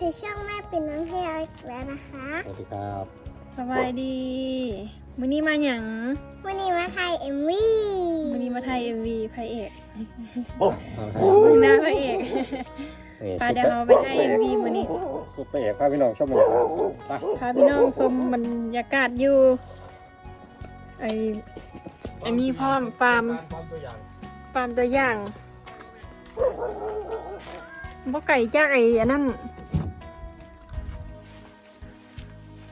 สู่ช่องแม่เป็นน้องเฮียอีกแล้วนะคะสวัสดีครับสบายดีมื้อนี้มาหยังวันนี้มาถ่ายเอ็มวีมื้อนี้มาไทย MV พระเอกเอาครับมื้อหน้าพระเอกนี่ไปเดี๋ยวเราไปไทย MV มื้อนี้สุดเปรย์พาพี่น้องชมหน่อยไปพาพี่น้องชมบรรยากาศอยู่ไออันนี้พร้อมฟาร์มฟาร์มตัวอย่างบ่ไก่จักไอ้อันนั้น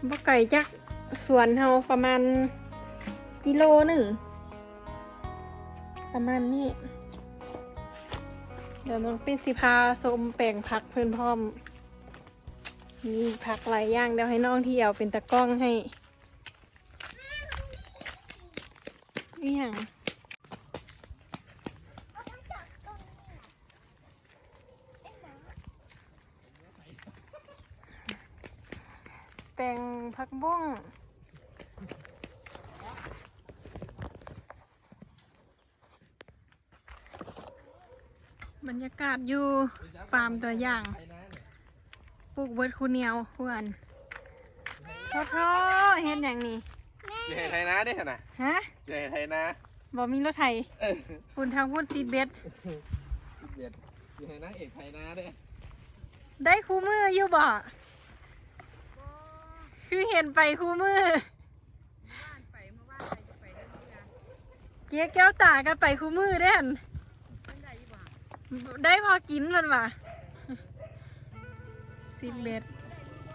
บ่ไก่จักสวนเฮาประมาณกิโลหนึ่ง ประมาณนี้ เดี๋ยวน้องปิ้นสิพาชมแปลงผักเพิ่อนพร้อม มีผักหลายอย่างเดี๋ยวให้น้องที่เอาเป็นตะกล้องให้นี่อย่าง แปลง ผักบุ้งบรรยากาศอยู่ฟาร์มตัวอย่างปลูกเบิร์ดคูเหนียวเพื่อนท้อท้อๆเฮ็ดอย่างนี้เสียไทยนะได้ขนาดฮะเสียไทยนะบอมีรถไถปุ่นทางพูดซีดเบ็ดเบียดเสียไทยนะเอกไทยนะได้ได้คู่มืออยู่บ่ คือเห็นไปคู่มือเจ๊แก้วตาก็ไปคู่มือเด้นได้พอกินมันว่ะซีดเบ็ด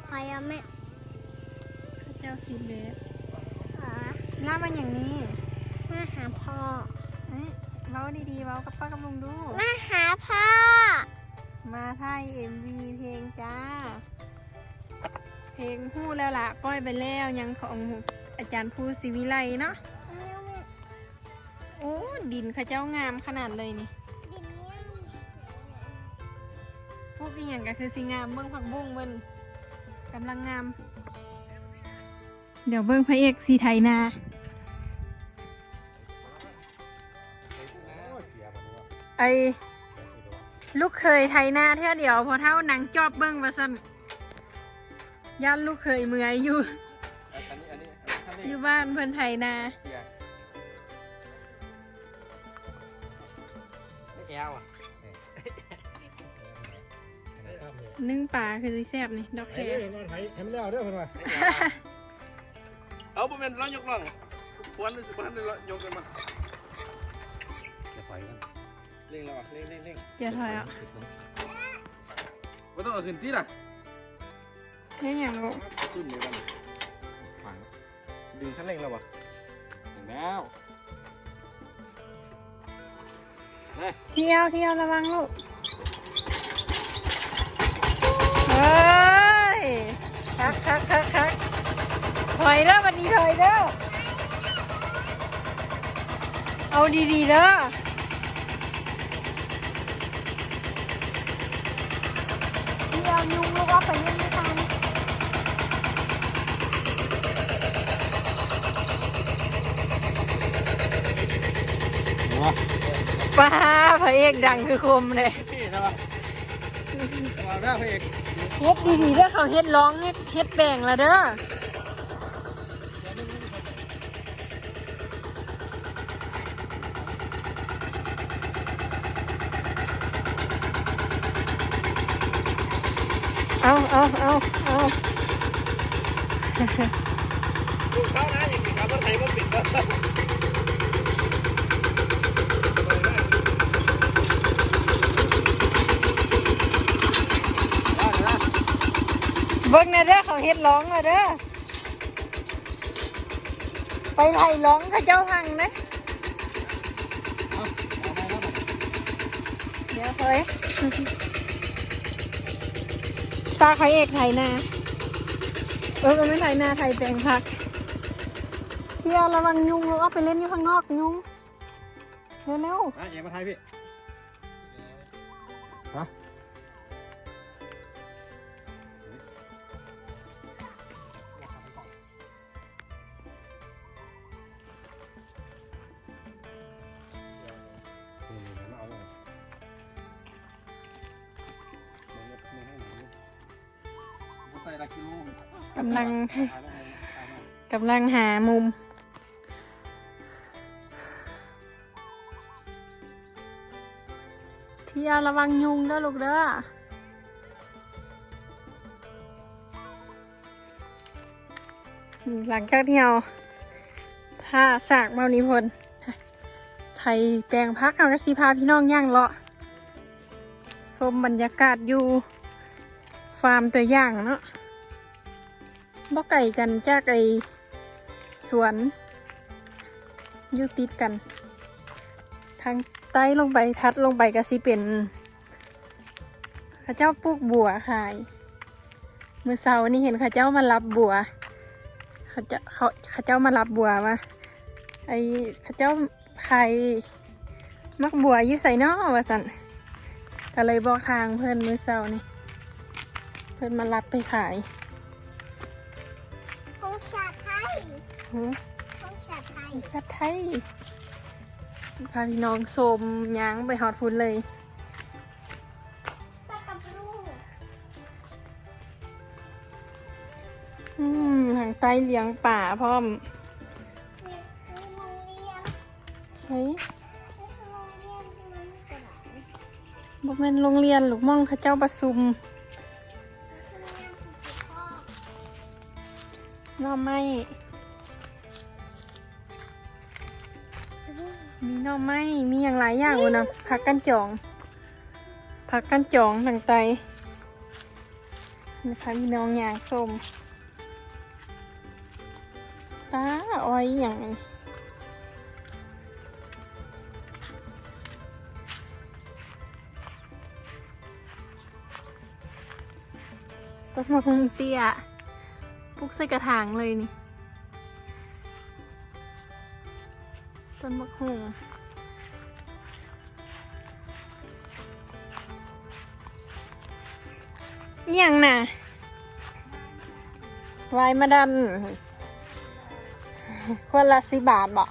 พอยังไม่ข้าเจ้าซีดเบ็ดขอล่ามันอย่างนี้มาหาพ่อเอ้ยเว้าดีๆเว้ากับป้ากับลุงดู มาหาพ่อ มาไทยเอ็มวีเพลงจ้า เพลงฮู้แล้วล่ะปล่อยไปแล้วยังของอาจารย์ภูศิวิไลเนาะโอ้ดินเข้าเจ้างามขนาดเลยนี่ดินเนี่ยพวกอีหยังก็คือสิงามเบิ้งผักบุ้งเบิ้นกำลังงาม เดี๋ยวเบิ้งพระเอกสีไทยนาไอลูกเคยไทยนาเท่าเดียวพอเท่าหนังจอบเบิ้งว่าสั่น ย่านลูกเคยเมื่อยอยู่ อันนี้อันนี้อันนี้อยู่บ้านเพื่อนไทยนาเสียไม่แก้วอะนึ่งปลาคือสิแซ่บนี่ดอกไอ้แคเด้อมาไทยให้มันแล้วเด้อเพิ่นว่าเอาเป็นร้อยยกล่องควนหรือสิบพันเลยยกกันมาจะปล่อยกันเร่งแล้วอะเร่งเร่งเร่งเกียร์ถอยอะไม่ต้องเอาสินที่ล่ะ เฮ้ยอย่างลูกขึ้นเลยกันฝังดึงขั้นเร่งแล้ววะถึงแล้วเที่ยวเที่ยวระวังลูกเฮ้ยคักคักคักคักถอยเด้อวันนี้ถอยเด้อเอาดีๆเด้อเที่ยวยุงลูกว่าไปเล่นไม่ทัน ป้าพระเอกดังคือคมเลยพี่นะวะมาได้พี่เอกเฮ็ดดีๆเด้อเขาเฮ็ดร้องเฮ็ดเฮ็ดแบ่งละเด้อเอาเอาเอาเอาเข้านะอย่างนี้ครับรถไทยมันปิดแล้ว เบิ่งนะเด้อเขาเฮ็ดร้องละเด้อไปไล่ร้องเขาเจ้าพังนะเดี๋ยวเฮ้ยซาเขาเอกไทยนาเออมันไม่ไทยนาไทยแปลงผักเที่ยวระวังยุงลูกเอาไปเล่นอยู่ข้างนอกยุงเร็วมาเอ็มาไทยพี่ฮะำลังกำลังหามุม เที่ยวระวังยุงเด้อลูกเด้อหลังจากที่เราถ้าสากเมานิพนธ์ไทยแปลงพักเอากระสีพาพี่น้องย่างเลาะชมบรรยากาศอยู่ ฟาร์มตัวอย่างเนาะ บ่ไก่กันจากไอสวนอยู่ติดกัน ทางใต้ลงไปทัดลงไปก็สิเป็นข้าเจ้าปลูกบัวขายมือเช้านี่เห็นข้าเจ้ามารับบัวเขาเจ้าเขาข้าเจ้ามารับบัวมาไอข้าเจ้าขายมักบัวยู่ใส่นอว่าสันก็เลยบอกทางเพื่อนมือเช้านี่ เพื่อนมารับไปขาย หือห้องชาไทยสัตว์ไทย พาพี่น้องโสมย้างไปฮอดฟุนเลยตากับลูกอืมทางใต้เลี้ยงป่าพร้อมมีมีโรงเรียนใช่มีโรงเรียนที่มันกระดาษบ่แม่นโรงเรียนลูกม่องเข้าเจ้าประชุมโรงเรียนที่พ่อหน่อไม้ น่อไม้มีอย่างหลายอย่างเลยนะผักกันจองผักกันจองทางใต้นะคะพี่น้องอย่างส้มป้าอ้อยอย่างนี้ต้นมะฮุงเตี้ยปลูกใส่กระถางเลยนี่ ต้นมะฮุง ย่างน่ะวายมาดัน คนละสิบาทบ่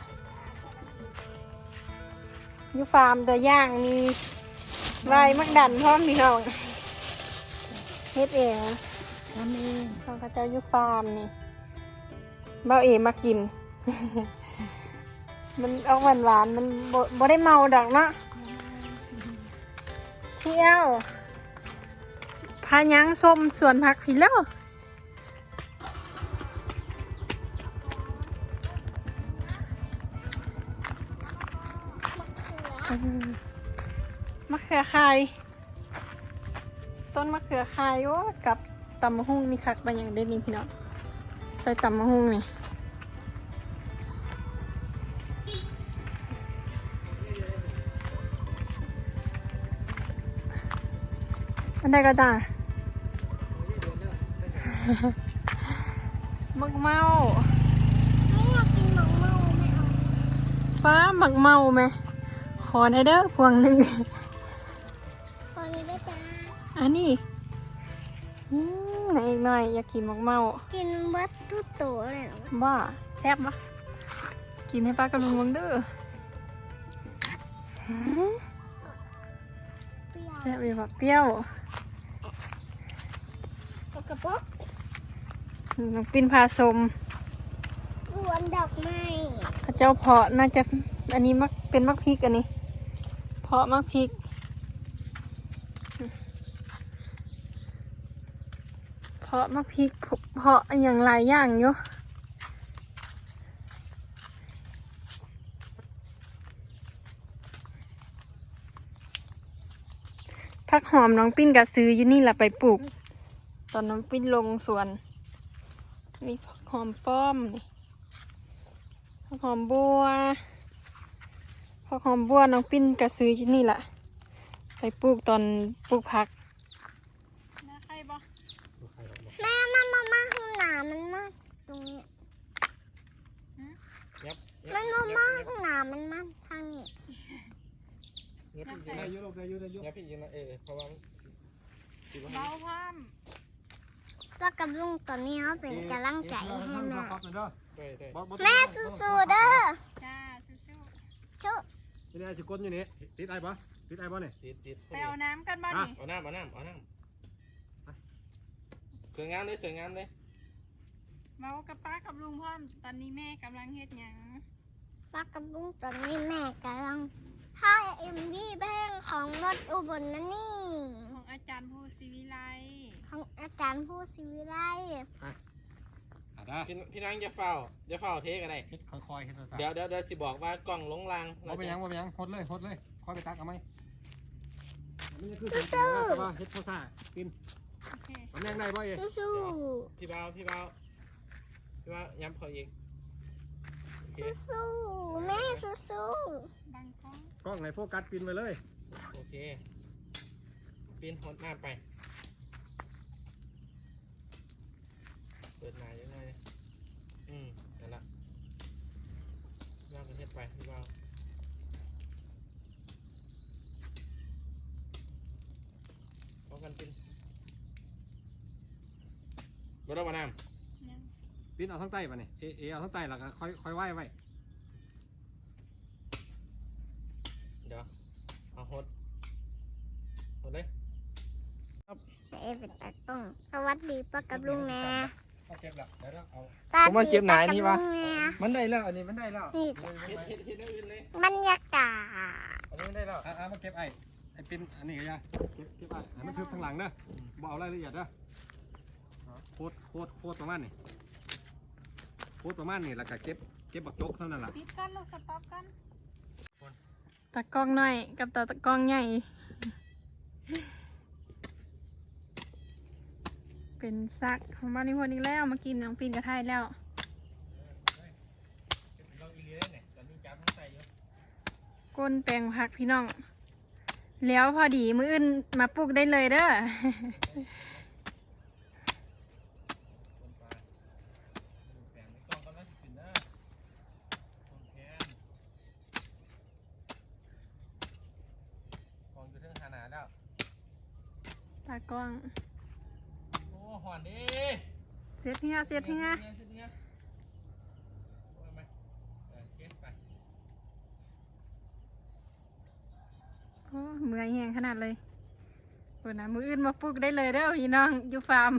อยู่ฟาร์มตัวย่างมีวายมักดันพร้อมพี่น้องเฮ็ดเองทำเองของพระเจ้าอยู่ฟาร์มนี่เบ้าเอมากิน มันออกหวานหวานๆมันบ่บ่ได้เมาดอกเนาะเที่ยวพายังส้มสวนผักผีแล้วอืมะเขือคายต้นมะเขือคายโอ้กับตำมะฮุ่งนี่คักไปอย่างเด็ดนี่พี่น้องใส่ตำมะฮุ่งนี่อันใดก็ได้ มักเมาไม่อยากกินหมกเมาไม่เอาฟ้ามักเมาไหมขอได้เด้อพวงหนึ่งตอนนี้ได้จ้าอันนี้อืมไหนอีกหน่อยอยากกินมักเมากินเบัตทุกตัวเลยเหรอบ้าแซ่บปะกินให้ป้ากับลุงวังเด้อเปรี้ยวแซ่บเลยแบบเปรี้ยวปกกระป๋อง น้องปินพาสมสวนดอกไม้พระเจ้าเพาะน่าจะอันนี้มักเป็นมักพริกอันนี้ เพาะมักพริกเพาะมักพริกเพาะอย่างหลายอย่างอยู่ผักหอมน้องปิ้นก็ซื้ออยู่นี่แหละไปปลูก ตอนน้องปิ้นลงสวน มีผักหอมป้อมนี่ผักหอมบัวผักหอมบัวน้องปิ้นก็ซื้อที่นี่แหละไปปลูกตอนปลูกผักน่าใครบ่แม่มันมามาข้างหน้ามันมาตรงนี้ยับมันมามาข้างหน้ามันมาทางนี้ยับพี่ได้อยุได้อยุได้อยุยับพี่ยิงนะเออเพราะว่าเบาพาม แล้วกับลุงตอนนี้เขาเป็นกำลังใจให้แม่ครับเด้อได้ได้บ่บ่แม่สู้ๆเด้อจ้าสู้ชุบนี่ไอ้จุกก้นอยู่นี่ติดไอ้ปะติดไอ้ปะเนี่ยติดติดๆไปเอาน้ำกันบ้างนี่เอาน้ำเอาน้ำเอาน้สวยงามเลยสวยงามเลยเมากับป้ากับลุงพ่อมตอนนี้แม่กำลังเฮ็ดหยังป้ากับลุงตอนนี้แม่กำลังถ่ายเอ็มวีเพลงของรถอุบลนั่นนี่ ของอาจารย์ภูศิวิไล ของอาจารย์ผู้ศิวิไลอะได้พี่พี่นางอย่าเฝ้าอย่าเฝ้าเทกันได้เฮ็ดค่อยๆเฮ็ดซะเดี๋ยวเดี๋ยวเดี๋ยวสิบอกว่ากล้องลงรางบ่เป็นหยังบ่เป็นหยังหดเลยหดเลยค่อยไปตักเอาไหมมันจะคือสู้แต่ว่าเฮ็ดโพซ่ากินโอเคมันยังได้บ่เอ๋ๆสู้พี่เบาพี่เบาพี่เบาย้ำพออีกโอเคๆสู้ๆแม่สู้บังกล้องกล้องไหนโฟกัสปินไปเลยโอเคปีนหดหน้าไป ปิดหน้ายังไงอืมนั่นละย่างประเทศไปพี่เบาเอากันปินบ่ได้มาน้ำยังปินเอาทั้งใต้ป่ะนี่เอเอเอาทั้งใต้แล้วก็ค่อยค่อยไหว้ไว้เดี๋ยวเอาหดหดเลยๆไปเป็นตากล้องสวัสดีป้ากับลุงแน่เอาเก็บละเดี๋ยวเราเอาสวัสดีป้ากับลุงแน่มันได้แล้ว อันนี้มันได้แล้วนี่จ้ะเฮ็ดเฮ็ดเฮ็ดอย่างอื่นเลยบรรยากาศอันนี้มันได้แล้วอะอะมาเก็บไอ้ไอ้ปินอันนี้ก็ยาเก็บเก็บไอ้ให้มันทึบทั้งหลังเด้อบ่เอารายละเอียดเด้อโคตรโคตรโคตรประมาณนี้โคตรประมาณนี้แล้วก็เก็บเก็บบักจกเท่านั้นล่ะปิดกันลูกสต็อปกันตากล้องน้อยกับตากล้องใหญ่ เป็นซักของบ้านนิพนธ์อีกแล้วมากินน้องปีนกระไทยแล้วลองอีเลียเนี่ยตอนนี้จับมันใส่อยู่ก้นแปลงผักพี่น้อง แล้วพอดีมืออื่นมาปลูกได้เลยเด้อคนปลาแปลงในกล้องก็น่าจะขึ้นนะคนแค้นกล้องอยู่เรื่องหาหนาแล้วตากล้องโอ้ หอนดิเสร็จเฮียเสร็จเฮียเสร็จเฮียโอ้ยมาเออเก็บไปโอ้เมื่อยแหงขนาดเลยโอ้นะมืออื่นมาปลูกได้เลยเด้อพี่น้องอยู่ฟาร์ม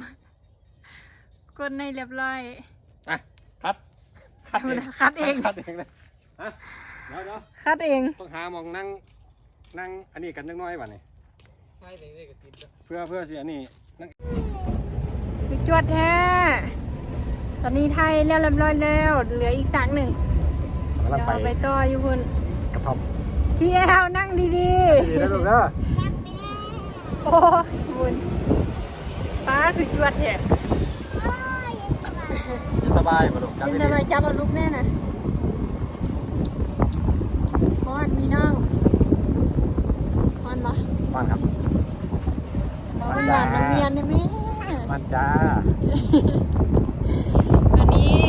ก้นในเรียบร้อยคัดคัดเองคัดเองคัดเองเลยฮะเดี๋ยวเดี๋ยวคัดเองต้องหามองนั่งนั่งอันนี้กันจังน้อยบ่นี่ใส่เลยเลยกับติดเลยเพื่อเพื่อสิอันนี้นั่ง ไปจวดแท้ ตอนนี้ไทยแล้วเรียบร้อยแล้ว เหลืออีกสักหนึ่งกำลังเดี๋ยวไปเอาไปต่ออยู่คุณกระท่อมพี่แอลนั่งดีดีนะลูกเด้อๆ โอ้ยคุณป้าคือจวดแท้สบายบ่ลูกจับเป็นดีทำไมจับเอาลูกแน่น่ะก้อนพี่น้องก้อนปะๆบ้านครับก้อนหวานน้ำเมียนได้ไหม บ้านจ้าอันนี้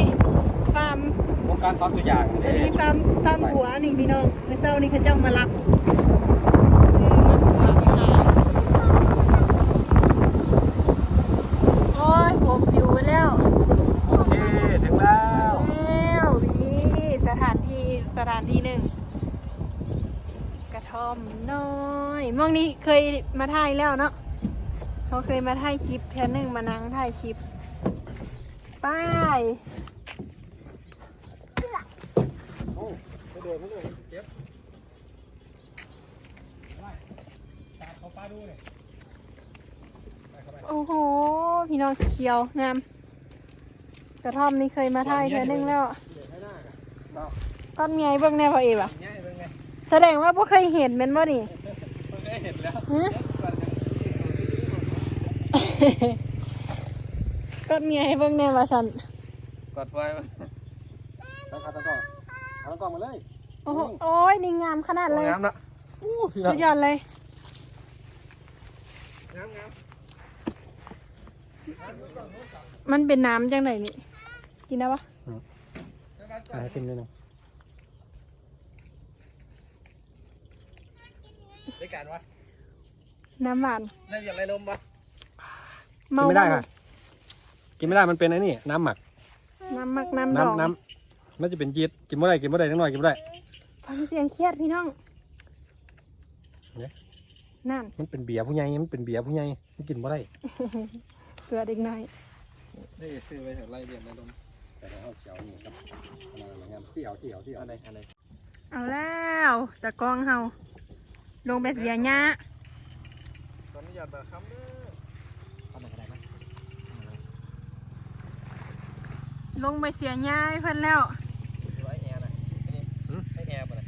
ฟาร์มโครงการฟาร์มตัวอย่างอันนี้ฟาร์มฟาร์มหัวนี่พี่น้องเมื่อเช้านี่เขาเจ้ามารับโอ้ยผมปิวไปแล้วโอเคถึงแล้วแล้วนี่สถานที่สถานที่หนึ่งกระท่อมน้อยเมื่อนี้เคยมาถ่ายแล้วเนาะ เขาเคยมาถ่ายคลิปเทอหนึ่งมานั่งถ่ายคลิปไป้ายโอ้ไม่โดนไม่โดนเก็บได้ตามเขาป้าดูเลยไปเข้าไปโอ้โห พี่น้องสีเขียวงาม กระท่อมนี่เคยมาถ่ายเทอหนึ่งแล้วเดี๋ยวให้หน้ากันเนาะต้นไงเบิ่งแน่พอเอวะง่ายเป็นไงแสดงว่าพวกเคยเห็นแมันบ่นี่เพิ่งได้เห็นแล้ว ฮะต้นไงเบิ่งแน่ว่าสันกดไว้ต้องเอาตะกร้องเอาตะกร้องมาเลยโอ้โหโอ้ยนี่งามขนาดเลยงามนะอู้พี่น้อสุงดยอดเลยงามงามมันเป็นน้ำจังไหนนี่ กินได้ปะอ่ากินเลยนะได้การวะน้ำหวานได้อย่างไรลมปะ กินไม่ได้ค่ะ กินไม่ได้มันเป็นไอ้นี่ น้ำหมัก น้ำหมักน้ำดองน้ำน้ำมันจะเป็นยีดกินไม่ได้กินไม่ได้นิดหน่อยกินไม่ได้ ฟังเสียงเครียดพี่น้องเนี่ย นั่นมันเป็นเบียร์ผู้ใหญ่มันเป็นเบียร์ผู้ใหญ่มันกินไม่ได้เกลือเด็กน้อยได้ซื้อไว้จากไร่เรียนในลมแต่เราเอาเขียวนี่ครับอะไรงามเที่ยวเที่ยวเที่ยวอะไรอะไรเอาแล้วตะกร้องเฮาลงไปเสียหญ้าตอนนี้อยากแต่คำเด้อ ทำอะไรก็ได้ไหม ลงไปเสียหญ้าให้เพิ่นแล้วดูไอแอร์น่ะไอ้นี่ไอแอร์ป่ะน่ะ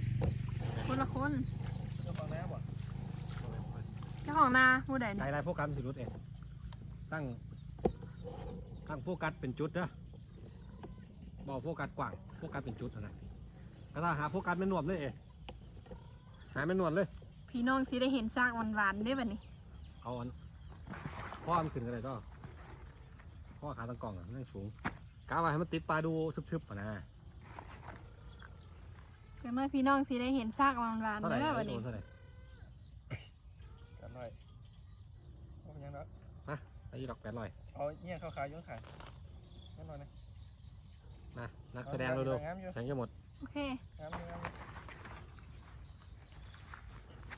คนละคนเจ้าของน้ำป่ะเจ้าของนาผู้ใดไล่นี่ไล่โฟกัสสิรุดเองตั้งตั้งโฟกัสเป็นจุดนะบอกโฟกัสกว้างโฟกัสเป็นจุดนะก็ถ้าหาโฟกัสเป็นหนวดเลยเองหาเป็นหนวดเลย พี่น้องสิได้เห็นซากหวานๆได้บัดนี้เอาอันข้อมันขึ้นกันเลยก็ข้อขาตั้งกล่องอะนั่งสูง กาไว้ให้มันติดปลาดูทึบๆอะนะเดี๋ยวมาพี่น้องสิได้เห็นซากหวานๆเท่าไหร่ได้นะบัดโดนี้นเท่าไหร่กันหน่อยเอายังเนาะไอ้ดอกแปดร้อยเอาเนี่ยเข้าขายยุ่งขายนั่นหน่อยนะนะนักแสดงดูงามอยู่ๆแสงจะหมดโอเคงามอยู่งามอยู่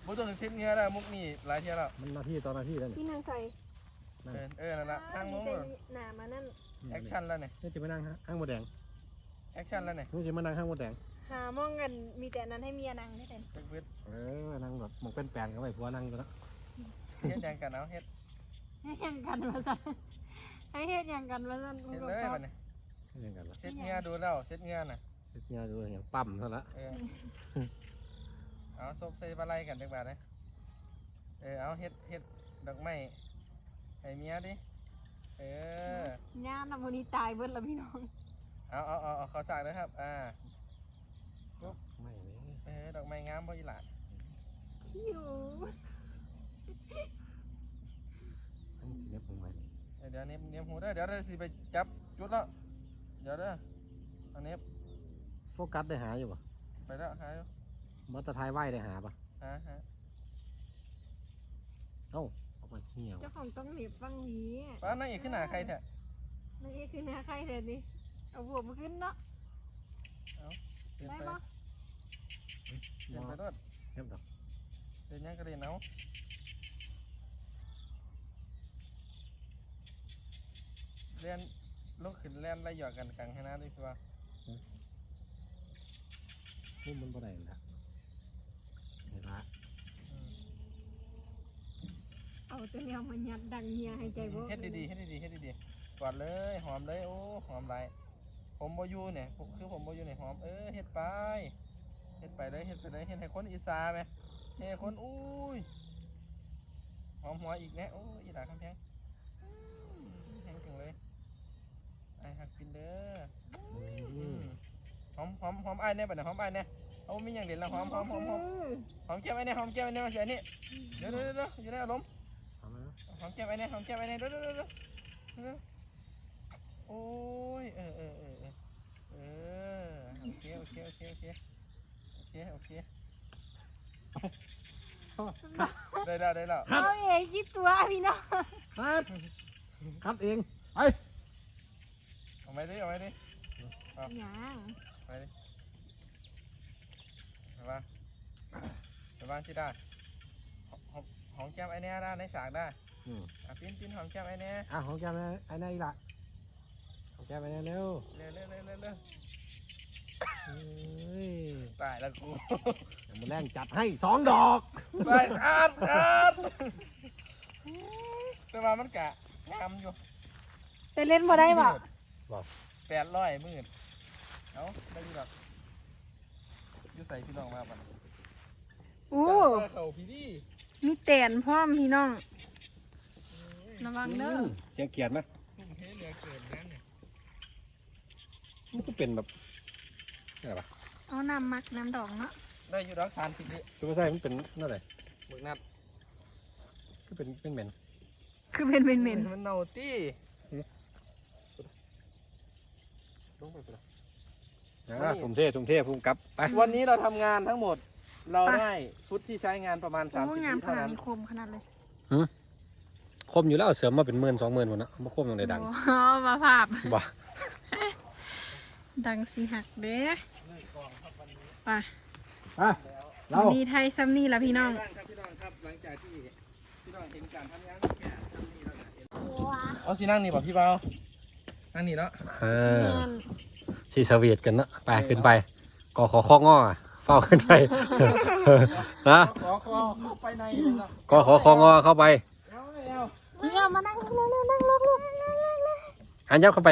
บุตรถึงทิปเนี้ยแล้วมุกนี่หลายเที่ยวแล้วมันหน้าที่ตอนหน้าที่แล้วนี่พี่นางใส่นั่นเออเออนั่นละนั่งลงเลยหนามานั่น แอคชั่นแล้วเนี่ยนี่จะมานั่งห้างหมดแดงแอคชั่นแล้วเนี่ยนี่จะมานั่งห้างหมดแดงหามองกันมีแต่อันนั้นให้เมียนางได้แต่เบิดเบิดเออนั่งแบบมองเป็นแปลงกันไว้ผัวนั่งกันแล้วเฮ็ดหยังกันเอาเฮ็ดให้เฮ็ดหยังกันมาสั่นให้เฮ็ดหยังกันมาสั่นมึงเฮ็ดก็เลยตอบมันเนี่ยเรื่องกันละเซ็ตเงี้ยดูแล้วเซ็ตเงี้ยน่ะเนี่ยดูอย่างปั๊มเท่านั้นละเออเอาซบใส่ปลาไหลกันจักบาทนะเออเอาเฮ็ดเฮ็ดดอกไม้ให้เมียดิ เออ ย่านำวันนี้ตายเบิดแล้วพี่น้อง เอาเอาเอาเอาเขาสากนะครับ อ่า ไม่เลยเออ ดอกไม้งามบ่อีหล่ะคิวอันนี้สิเนี่ยผมไว้เออเดี๋ยวเน็บเน็บหูเด้อเดี๋ยวเราสิไปจับจุดแล้ว เดี๋ยวเด้อเอาเน็บโฟกัสได้หาอยู่ป่ะไปแล้วหาอยู่มอเตอร์ไทยไหวได้หาป่ะหาหาเอา มาเหี่ยวเจ้าของต้องเหน็บฟังนี้ป้านั่งอีกขึ้นหน้าใครแท้นั่นเองคือหน้าใครเถิดนี่เอาบวกมาขึ้นเนาะเดินได้ไปปะเดินไปรถเรียบดอกเดินยังก็เดินเอาเรียนลุกขึ้นเรียนไรหยอกกันกลางให้น้าดิสิว่าพุ่มมันบ่ได้ละเห็นละ เอาตัวเนี้ยมันยัดดังเฮียให้ใจบ่เฮ็ดดีๆเฮ็ดดีๆเฮ็ดดีๆกวาดเลยหอมเลยโอ้หอมหลายผมบ่อยู่เนี่ยผมคือผมบ่อยู่เนี่ยหอมเออเฮ็ดไปเฮ็ดไปเลยเฮ็ดไปเลยเฮ็ดให้คนอีสานไหมเฮ็ดให้คนอุ้ยหอมหัวอีกแน่โอ้ยอีหลาคำแพงอืมแพงจังเลยไอ้หักกินเด้ออืมหอมหอมหอมไอ้ายแน่บัดนี้หอมไอ้ายแน่เอามีอย่างเด่นแล้วหอมหอมหอมหอมหอมแก้มไอ้แน่หอมแก้มไอ้แน่มาเสียนี่เดี๋ยวเดี๋ยวเดี๋ยวอยู่ในอารมณ์เอามาแล้ว หอมแก้มไอ้เนี่ยหอมแก้มไอ้เนี่ยเด้อเด้อเด้อเด้อเด้อโอ้ยเออเออเออเออเออโอเคโอเคโอเคโอเคโอเคโอเคได้แล้วได้แล้วเอาเองคิดตัวพี่น้องคัดคัดเองไปเอาไหมดิเอาไหมดิหยังเอาไหมดิไปบ้างไปบ้างที่ได้หอมหอมหอมแก้มไอ้เนี่ยได้ในฉากได้ อืม อะปิ้นปิ้นหอมแก้มไอ้เนี่ยอะของแก้มนะไอ้นี่อีกละของแก้มไอ้นี่เร็วเร็วเร็วเร็วเร็วเร็วเฮ้ยตายแล้วกูเดี๋ยวมันแรงจัดให้สองดอกไปอาดอาดแต่ว่ามันกะงามอยู่แต่เล่นบ่ได้บ่แปดร้อยหมื่นเอาได้ดีแบบอยู่ใส่พี่น้องมาบัดอู้เปิดเขาพี่ดีมีแตนพร้อมพี่น้อง ระวังเด้อมเสียงเกียดไหมทุ่มเทเหลือเกินนั่นเนี่ยมันก็เป็นแบบอะไรปะเอาน้ำมักน้ำดอกเนาะได้อยู่ดอกสามสิบนี่คือว่าใช่มันเป็นนั่นแหละหมึกนัดก็เป็นเป็นเหม็นคือเป็นเป็นเหม็นมันเน่าตี้ลงไปไปนะทุ่มเททุ่มเทพุ่มกลับไปวันนี้เราทำงานทั้งหมด เราได้ฟุตที่ใช้งานประมาณโอ้30งามวิขเท่านาดนั้น นี้คมขนาดเลย คมอยู่แล้วเสริมมาเป็นหมื่นสองหมื่นหมดนะมาคมตรงไหนดังโอ้มาภาพบ่ดังสีหักเด้ไปอะเราวันนี้ไทยซัมนี่ละพี่น้องบ้างครับพี่น้องครับหลังจากที่พี่น้องเห็นการทำงานของแกทำนี่แล้วนะเห็นโอ้วะเอาสินั่งนี่บ่พี่เบานั่งนี่เนาะเออแม่นชีสวีทกันเนอะไปขึ้นไปกอขอข้องอเฝ้าขึ้นไปนะขอขอเข้าไปในเลยเนาะกอขอข้องอเข้าไป เอาเอา เที่ยวมานั่งเร็วๆนั่งลงลูก อันยับเข้าไป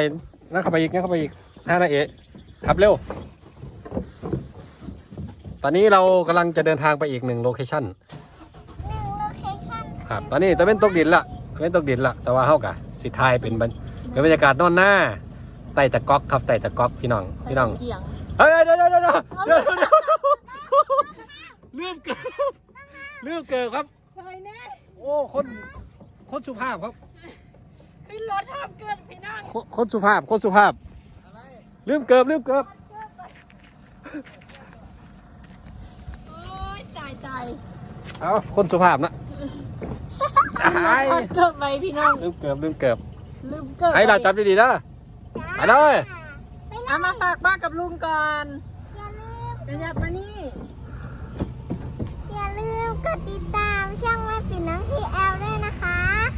นั่งเข้าไปอีกนั่งเข้าไปอีกห้านาเอะขับเร็ว ตอนนี้เรากำลังจะเดินทางไปอีกหนึ่งโลเคชั่นหนึ่งโลเคชั่นครับ ตอนนี้ตะเว้นตกดินละตะเว้นตกดินละแต่ว่าเฮากะสิทายเป็นบรรเป็นบรรยากาศนอนหน้าไต่ตะก๊อกครับไต่ตะก๊อกพี่น้องพี่น้องเกี่ยงเฮ้ยเดี๋ยวเดี๋ยวเดี๋ยวเดี๋ยวเดี๋ยวเดี๋ยวลืมเกิดลืมเกิดครับซอยแน่ โอ้ คน คนสุภาพครับ ขึ้นรถห้ามเกินพี่น้องคนคนสุภาพคนสุภาพลืมเกิบลืมเกิบโอ้ยตายตายเอาคนสุภาพนะหายทอดเกิดไปพี่น้องลืมเกิบลืมเกิบลืมเกิดให้เราจับดีๆนะไปเลยเอามาฝากบ้านกับลุงก่อนอย่าลืมกระยับมานี่อย่าลืมกดติดตามช่องแม่ปิ่นน้องพี่แอลด้วยนะคะ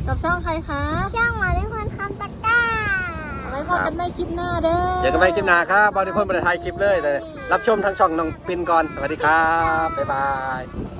กับช่องใครคะช่องหมอลิพลคำตะกร้าไว้พบกันในคลิปหน้าเด้อเจอกันใหม่คลิปหน้าครับบอดี้พ่นบริไทยคลิปเลยแต่รับชมทางช่องน้องปินก่อนสวัสดีครับบ๊ายบาย